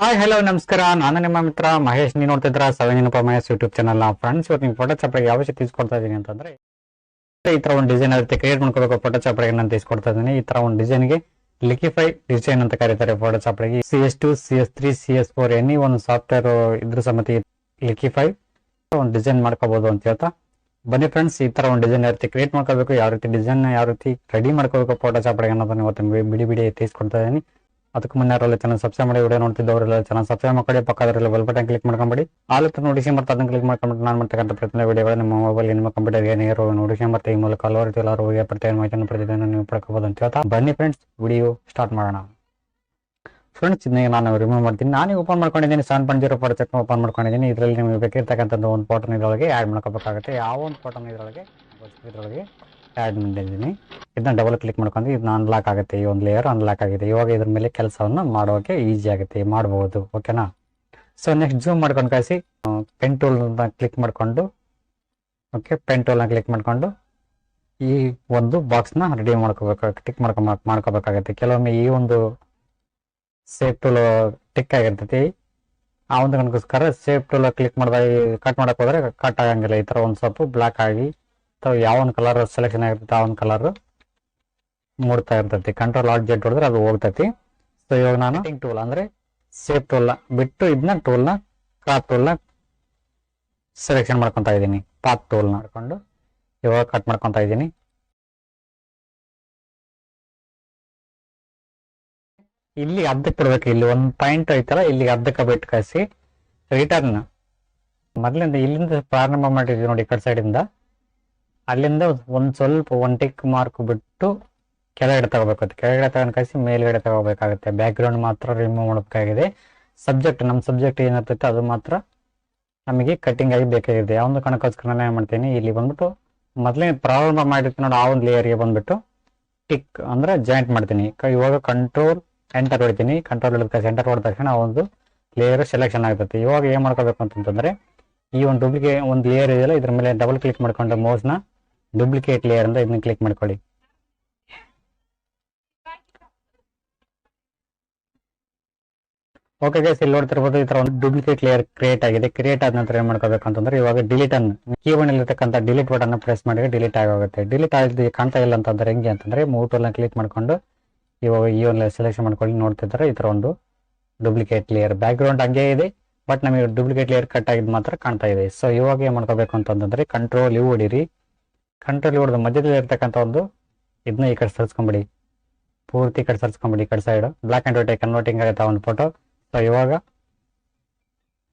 Hi hello ನಮಸ್ಕಾರ. ನಾನು ನಿಮ್ಮ ಮಿತ್ರ ಮಹೇಶ್. ನೀವು ನೋಡ್ತಿದ್ರ seven Mahesh YouTube channel friends ಇವತ್ತು ನೀವು ಫೋಟೋ ಚಾಪಡೆಗೆ ಯಾವ ರೀತಿ ಕೊಡ್ತಾ ಇದ್ದೀನಿ ಅಂತಂದ್ರೆ, ಈ ತರ ಒಂದು ಡಿಸೈನ್ ಇರುತ್ತೆ ಕ್ರಿಯೇಟ್ ಮಾಡ್ಕೋಬೇಕು ಫೋಟೋ ಚಾಪಡೆಗೆ ನಾನು ತೀಸ್ಕೊಡ್ತಾ ಇದ್ದೀನಿ. ಈ ತರ ಒಂದು ಡಿಸೈನ್ಗೆ ಲಿಕ್ವಿಫೈ ಡಿಸೈನ್ ಅಂತ ಕರೀತಾರೆ photo ಚಾಪಡೆಗೆ C S two C S three C S four any ಒಂದು ಸಾಫ್ಟ್ವೇರ್ ಇದ್ರ ಸಮೇತ ಲಿಕ್ವಿಫೈ ಒಂದು ಡಿಸೈನ್ ಮಾಡ್ಕೋಬಹುದು ಅಂತ ಹೇಳ್ತಾ. ಬನ್ನಿ ಫ್ರೆಂಡ್ಸ್ ಈ ತರ ಒಂದು ಡಿಸೈನ್ ಯಾವ ರೀತಿ ಕ್ರಿಯೇಟ್ ಮಾಡ್ಕೋಬೇಕು. ಯಾವ ರೀತಿ ಡಿಸೈನ್ ಯಾವ ರೀತಿ ರೆಡಿ ಮಾಡ್ಕೋಬೇಕು ಫೋಟೋ ಚಾಪಡೆಗೆ ಅನ್ನೋದನ್ನ ಇವತ್ತು ಬಿಡಿ ಬಿಡಿ ತೀಸ್ಕೊಡ್ತಾ ಇದ್ದೀನಿ. ಅದಕ್ಕೆ ಮುನ್ನ ಯಾರೆಲ್ಲ ಚಾನಲ್ ಸಬ್ಸ್ಕ್ರೈಬ್ ಮಾಡಿ ವಿಡಿಯೋ ನೋಡ್ತಿದ್ದವರೆಲ್ಲ ಚಾನಲ್ ಸಬ್ಸ್ಕ್ರೈಬ್ ಮಾಡ್ಕೊಳ್ಳಿ ಪಕ್ಕದಲ್ಲ ಬೆಲ್ ಬಟನ್ ಕ್ಲಿಕ್ ಮಾಡ್ಕೊಂಬಿಡಿ. ಆಲ್ ನೋಟಿಫಿಕೇಶನ್ ಮತ್ತೆ ಅದನ್ನ ಕ್ಲಿಕ್ ಮಾಡ್ಕೊಂಡು ನಾನು ಮಾಡ್ತಕ್ಕಂಥ ಪ್ರತಿಯೊಂದು ವಿಡಿಯೋಗಳು ನಿಮ್ಮ ಮೊಬೈಲ್ ನಿಮ್ಮ ಕಂಪ್ಯೂಟರ್ಗೆ ನೇರ ನೋಟಿಫಿಕೇಶನ್ ಮತ್ತೆ ಈ ಮೂಲಕ ಹಲವಾರು ರೀತಿ ಎಲ್ಲರೂ ಹೋಗಿ ಪ್ರತಿಯೊಂದು ಮಾಹಿತಿಯನ್ನು ಪ್ರತಿದಿನ ನೀವು ಪಡ್ಕೋಬಹುದು ಅಂತ ಹೇಳ್ತಾ. ಬನ್ನಿ ಫ್ರೆಂಡ್ಸ್ ವಿಡಿಯೋ ಸ್ಟಾರ್ಟ್ ಮಾಡೋಣ. ಫ್ರೆಂಡ್ಸ್ ಇದನ್ನ ನಾನು ರಿಮೂವ್ ಮಾಡ್ತೀನಿ. ನಾನು ಓಪನ್ ಮಾಡ್ಕೊಂಡಿದ್ದೀನಿ seven point zero check open ಮಾಡ್ಕೊಂಡಿದ್ದೀನಿ. ಇದರಲ್ಲಿ ನಿಮಗೆ ಬೇಕಿರ್ತಕ್ಕಂಥದ್ದು ಒಂದು ಫೋಟೋನ ಇದರೊಳಗೆ ಆ್ಯಡ್ ಮಾಡ್ಕೋಬೇಕಾಗುತ್ತೆ. ಯಾವ ಒಂದು ಫೋಟೋನ ಇದರೊಳಗೆ? ಇದರೊಳಗೆ ಆ್ಯಡ್ ಮಾಡಿದ್ದೀನಿ ಇದನ್ನ ಡಬಲ್ ಕ್ಲಿಕ್ ಮಾಡ್ಕೊಂಡು ಇದನ್ನ ಅನ್ಲಾಕ್ ಆಗುತ್ತೆ. ಈ ಒಂದು ಲೇಯರ್ ಅನ್ಲಾಕ್ ಆಗಿದೆ. ಇವಾಗ ಇದ್ರ ಮೇಲೆ ಕೆಲಸವನ್ನು ಮಾಡೋಕೆ ಈಸಿ ಆಗುತ್ತೆ. ಮಾಡಬಹುದು ಓಕೆನಾ ಸೊ ನೆಕ್ಸ್ಟ್ ಜೂಮ್ ಮಾಡ್ಕೊಂಡು ಕಳಿಸಿ. ಪೆನ್ ಕ್ಲಿಕ್ ಮಾಡಿಕೊಂಡು. ಓಕೆ ಪೆನ್ ಟೂಲ್ನ ಕ್ಲಿಕ್ ಮಾಡಿಕೊಂಡು. ಈ ಒಂದು ಬಾಕ್ಸ್ನ ರೆಡಿ ಮಾಡ್ಕೋಬೇಕು ಟಿಕ್ ಮಾಡ್ಕೊ ಮಾಡ್ಕೋಬೇಕಾಗತ್ತೆ. ಕೆಲವೊಮ್ಮೆ ಈ ಒಂದು ಸೇಫ್ ಟೂಲ್ ಟಿಕ್ ಆಗಿರ್ತೈತಿ. ಆ ಒಂದು ಕನಕೋಸ್ಕರ ಸೇಫ್ ಟೂಲ್ ಕ್ಲಿಕ್ ಮಾಡಿದಾಗ ಕಟ್ ಮಾಡೋಕೆ ಹೋದ್ರೆ ಕಟ್ ಆಗಂಗಿಲ್ಲ. ಈ ಥರ ಒಂದು ಸ್ವಲ್ಪ ಬ್ಲಾಕ್ ಆಗಿ ಅಥವಾ ಯಾವ ಒಂದು ಕಲರ್ ಸೆಲೆಕ್ಷನ್ ಆಗಿರ್ತೈತೆ ಆ ಒಂದು ಕಲರ್ ಮೂಡ್ತಾ ಇರ್ತೈತಿ. ಕಂಟ್ರೋಲ್ ಆಟ್ ಜೆಟ್ ಹೊಡೆದ್ರೆ ಅದು ಹೋಗ್ತೈತಿ. ಸೊ ಇವಾಗ ನಾನು ಟೂಲ್ ಅಂದ್ರೆ ಸೇಫ್ ಟೂಲ್ನ ಬಿಟ್ಟು ಇದನ್ನ ಟೂಲ್ನ ಕ್ರಾಪ್ ಟೂಲ್ನ ಸೆಲೆಕ್ಷನ್ ಮಾಡ್ಕೊತಾ ಇದ್ದೀನಿ. ಪಾತ್ ಟೂಲ್ ಮಾಡ್ಕೊಂಡು ಇವಾಗ ಕಟ್ ಮಾಡ್ಕೊತಾ ಇದ್ದೀನಿ. ಇಲ್ಲಿ ಅರ್ಧಕ್ಕೆ ಬಿಡ್ಬೇಕು. ಇಲ್ಲಿ ಒಂದು ಪಾಯಿಂಟ್ ಐತಲ್ಲ ಇಲ್ಲಿ ಅರ್ಧಕ್ಕೆ ಬಿಟ್ಟು ಕಳಿಸಿ. ರಿಟರ್ನ್ ಮೊದಲಿಂದ ಇಲ್ಲಿಂದ ಪ್ರಾರಂಭ ಮಾಡಿದ್ವಿ ನೋಡಿ ಈ ಕಡೆ ಸೈಡಿಂದ ಅಲ್ಲಿಂದ ಒಂದ್ ಸ್ವಲ್ಪ ಒನ್ ಟಿಕ್ ಮಾರ್ಕ್ ಬಿಟ್ಟು ಕೆಳಗಡೆ ತಗೋಬೇಕಾಗುತ್ತೆ. ಕೆಳಗಡೆ ತಗೊಂಡ್ ಕಳಿಸಿ ಮೇಲ್ಗಡೆ ತಗೋಬೇಕಾಗುತ್ತೆ. ಬ್ಯಾಕ್ ಗ್ರೌಂಡ್ ಮಾತ್ರ ರಿಮೂವ್ ಮಾಡಬೇಕಾಗಿದೆ ಸಬ್ಜೆಕ್ಟ್ ನಮ್ಮ ಸಬ್ಜೆಕ್ಟ್ ಏನಿರ್ತೈತೆ ಅದು ಮಾತ್ರ ನಮಗೆ ಕಟ್ಟಿಂಗ್ ಆಗಿ ಬೇಕಾಗಿದೆ. ಯಾವೊಂದು ಕಣಕ್ಕೋಸ್ಕರ ನಾನು ಏನ್ ಮಾಡ್ತೀನಿ. ಇಲ್ಲಿ ಬಂದ್ಬಿಟ್ಟು ಮೊದಲೇ ಪ್ರಾರಂಭ ಮಾಡಿರ್ತೀನಿ ನೋಡಿ, ಆ ಒಂದು ಲೇಯರ್ಗೆ ಬಂದ್ಬಿಟ್ಟು ಟಿಕ್ ಅಂದ್ರೆ ಜಾಯಿಂಟ್ ಮಾಡ್ತೀನಿ. ಇವಾಗ ಕಂಟ್ರೋಲ್ ಎಂಟರ್ ಹೊಡಿತೀನಿ. ಕಂಟ್ರೋಲ್ ಹಿಡಿದ ಎಂಟರ್ ಹೊಡೆದ ತಕ್ಷಣ ಆ ಒಂದು ಲೇಯರ್ ಸೆಲೆಕ್ಷನ್ ಆಗ್ತೈತಿ. ಇವಾಗ ಏನು ಮಾಡ್ಕೋಬೇಕು ಅಂತಂದ್ರೆ ಈ ಒಂದು ಡೂಪ್ಲಿಕೇ ಒಂದು ಲೇಯರ್ ಇದೆಯಲ್ಲ, ಇದ್ರ ಮೇಲೆ ಡಬಲ್ ಕ್ಲಿಕ್ ಮಾಡ್ಕೊಂಡು ಮೌಸ್ನ ಡೂಪ್ಲಿಕೇಟ್ ಲೇಯರ್ ಅಂತ ಇದನ್ನ ಕ್ಲಿಕ್ ಮಾಡ್ಕೊಳ್ಳಿ. ಓಕೆ ಗೈಸ್ ಇಲ್ಲಿ ನೋಡ್ತಿರ್ಬೋದು ಈ ತರ ಒಂದು ಡೂಪ್ಲಿಕೇಟ್ ಲೇಯರ್ ಕ್ರಿಯೇಟ್ ಆಗಿದೆ. ಕ್ರಿಯೇಟ್ ಆದ ನಂತರ ಏನ್ ಮಾಡ್ಕೋಬೇಕು ಅಂತಂದ್ರೆ ಇವಾಗ ಡಿಲೀಟ್ ಅನ್ನು ಕೀಬೋರ್ಡ್ ಇರತಕ್ಕಂತ ಡಿಲೀಟ್ ಬಟನ್ ಪ್ರೆಸ್ ಮಾಡಿದ್ರೆ ಡಿಲೀಟ್ ಆಗೋಗುತ್ತೆ. ಡಿಲೀಟ್ ಆಗಿ ಕಾಣ್ತಾ ಇಲ್ಲ ಅಂತಂದ್ರೆ ಹೆಂಗೆ ಅಂತಂದ್ರೆ ಮೂವ್ ಅನ್ನು ಕ್ಲಿಕ್ ಮಾಡ್ಕೊಂಡು ಇವಾಗ ಈ ಒಂದು ಸೆಲೆಕ್ಷನ್ ಮಾಡ್ಕೊಂಡು ನೋಡ್ತಿದ್ದಾರೆ ಈ ತರ ಒಂದು ಡೂಪ್ಲಿಕೇಟ್ ಲೇಯರ್ ಬ್ಯಾಕ್ ಗ್ರೌಂಡ್ ಹಂಗೆ ಇದೆ ಬಟ್ ನಮಗೆ ಡೂಪ್ಲಿಕೇಟ್ ಲೇಯರ್ ಕಟ್ ಆಗಿದ್ ಮಾತ್ರ ಕಾಣ್ತಾ ಇದೆ. ಸೊ ಇವಾಗ ಏನ್ ಮಾಡ್ಕೋಬೇಕು ಅಂತಂದ್ರೆ ಕಂಟ್ರೋಲ್ ಇವು ಹೊಡಿರಿ ಕಂಟ್ರೋಲ್ ಹೊಡೆದು ಮಧ್ಯದಲ್ಲಿ ಇರ್ತಕ್ಕಂಥ ಒಂದು ಇದನ್ನ ಈ ಕಡೆ ಸರಿಸ್ಕೊಂಬಿಡಿ. ಪೂರ್ತಿ ಕಡೆ ಸರಿಸ್ಕೊಂಬಿಡಿ ಈ ಕಡೆ side black and white converting ಆಗುತ್ತೆ ಒಂದು ಫೋಟೋ ಸೊ ಇವಾಗ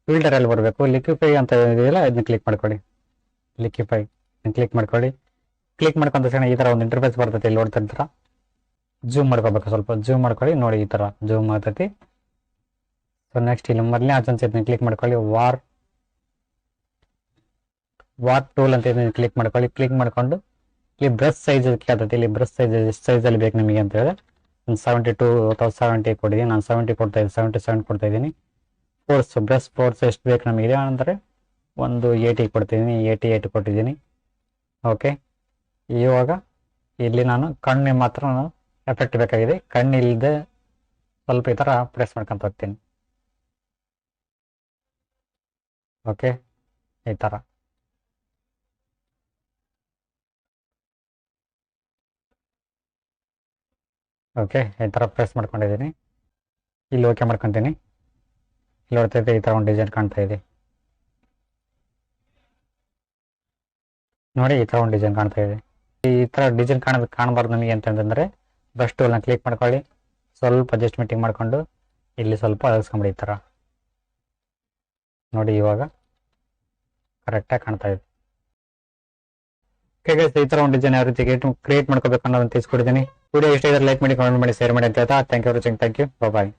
ಫಿಲ್ಟರ್ ಅಲ್ಲಿ ಬರಬೇಕು. ಲಿಕ್ವಿಫೈ ಅಂತ ಇದೆಯಲ್ಲ, ಇದನ್ನ ಕ್ಲಿಕ್ ಮಾಡ್ಕೊಳ್ಳಿ. ಲಿಕ್ವಿಫೈ ಕ್ಲಿಕ್ ಮಾಡ್ಕೊಳ್ಳಿ. ಕ್ಲಿಕ್ ಮಾಡ್ಕೊಂಡ ತಕ್ಷಣ ಈ ಥರ ಒಂದು ಇಂಟರ್ಫೇಸ್ ಬರ್ತೈತಿ ಇಲ್ಲಿ ನೋಡ್ತಿರ್ತೀರ ಜೂಮ್ ಮಾಡ್ಕೋಬೇಕು ಸ್ವಲ್ಪ. ಜೂಮ್ ಮಾಡ್ಕೊಳ್ಳಿ. ನೋಡಿ ಈ ಥರ ಜೂಮ್ ಆಗ್ತೈತಿ. ಸೊ ನೆಕ್ಸ್ಟ್ ಇಲ್ಲಿ ಮೊದಲನೇ ಆಪ್ಷನ್ಸ್ ಇದನ್ನ ಕ್ಲಿಕ್ ಮಾಡ್ಕೊಳ್ಳಿ. ವಾರ್ ವಾರ್ ಟೂಲ್ ಅಂತ ಇದನ್ನ ಕ್ಲಿಕ್ ಮಾಡ್ಕೊಳ್ಳಿ. ಕ್ಲಿಕ್ ಮಾಡ್ಕೊಂಡು, ಇಲ್ಲಿ ಬ್ರಷ್ ಸೈಜ್ ಕೇಳ್ತೈತಿ ಇಲ್ಲಿ ಬ್ರಷ್ ಸೈಜ್ ಎಷ್ಟು ಸೈಜಲ್ಲಿ ಬೇಕು ನಿಮಗೆ ಅಂತ ಹೇಳಿದ್ರೆ ಒಂದು ಸೆವೆಂಟಿ ಟು ಅಥವಾ ಸೆವೆಂಟಿ ಕೊಟ್ಟಿದ್ದೀನಿ. ನಾನು ಸೆವೆಂಟಿ ಕೊಡ್ತಾ ಇದ್ದೀನಿ ಸೆವೆಂಟಿ ಸೆವೆನ್ ಕೊಡ್ತಾ ಇದ್ದೀನಿ. ಫೋರ್ಸ್ ಬ್ರಷ್ ಫೋರ್ಸ್ ಎಷ್ಟು ಬೇಕು ನಮಗೆ ಅಂದರೆ ಒಂದು ಏಯ್ಟಿ ಕೊಡ್ತಿದ್ದೀನಿ. ಏಯ್ಟಿ ಏಯ್ಟ್ ಕೊಟ್ಟಿದ್ದೀನಿ. ಓಕೆ ಇವಾಗ ಇಲ್ಲಿ ನಾನು ಕಣ್ಣಿಗೆ ಮಾತ್ರ ನಾನು ಎಫೆಕ್ಟ್ ಬೇಕಾಗಿದೆ. ಕಣ್ಣಿಲ್ಲದೆ ಸ್ವಲ್ಪ ಈ ಥರ ಪ್ರೆಸ್ ಮಾಡ್ಕೊತ ಹೋಗ್ತೀನಿ. ಓಕೆ ಈ ಥರ. ಓಕೆ ಈ ಥರ ಪ್ರೆಸ್ ಮಾಡ್ಕೊಂಡಿದ್ದೀನಿ. ಇಲ್ಲಿ ಓಕೆ ಮಾಡ್ಕೊತೀನಿ. ಇಲ್ಲಿ ನೋಡ್ತೈತೆ ಈ ಥರ ಒಂದು ಡಿಸೈನ್ ಕಾಣ್ತಾ ಇದೆ. ನೋಡಿ, ಈ ಥರ ಒಂದು ಡಿಸೈನ್ ಕಾಣ್ತಾ ಇದೆ. ಈ ಥರ ಡಿಸೈನ್ ಕಾಣೋದು, ಕಾಣಬಾರ್ದು ನಮಗೆ ಅಂತಂದ್ರೆ ಬ್ರಷ್ ಟೂಲ್ನ ಕ್ಲಿಕ್ ಮಾಡ್ಕೊಳ್ಳಿ. ಸ್ವಲ್ಪ ಅಡ್ಜಸ್ಟ್ಮೆಂಟಿಂಗ್ ಮಾಡಿಕೊಂಡು, ಇಲ್ಲಿ ಸ್ವಲ್ಪ ಅಳಸ್ಕೊಂಬಿಡಿ ಈ ಥರ ನೋಡಿ, ಇವಾಗ ಕರೆಕ್ಟಾಗಿ ಕಾಣ್ತಾ ಇದೆ. ಈ ಥರ ಒಂದು ಡಿಸೈನ್ ಯಾವ ರೀತಿ ಕ್ರಿಯೇಟ್ ಮಾಡ್ಕೋಬೇಕು ಅನ್ನೋದನ್ನು ತಿಳಿಸ್ಕೊಡಿದ್ದೀನಿ. ವಿಡಿಯೋ ಇಷ್ಟ ಇದ್ರೆ ಲೈಕ್ ಮಾಡಿ ಕಾಮೆಂಟ್ ಮಾಡಿ ಶೇರ್ ಮಾಡಿ ಅಂತ ಹೇಳ್ತಾ thank you watching thank you bye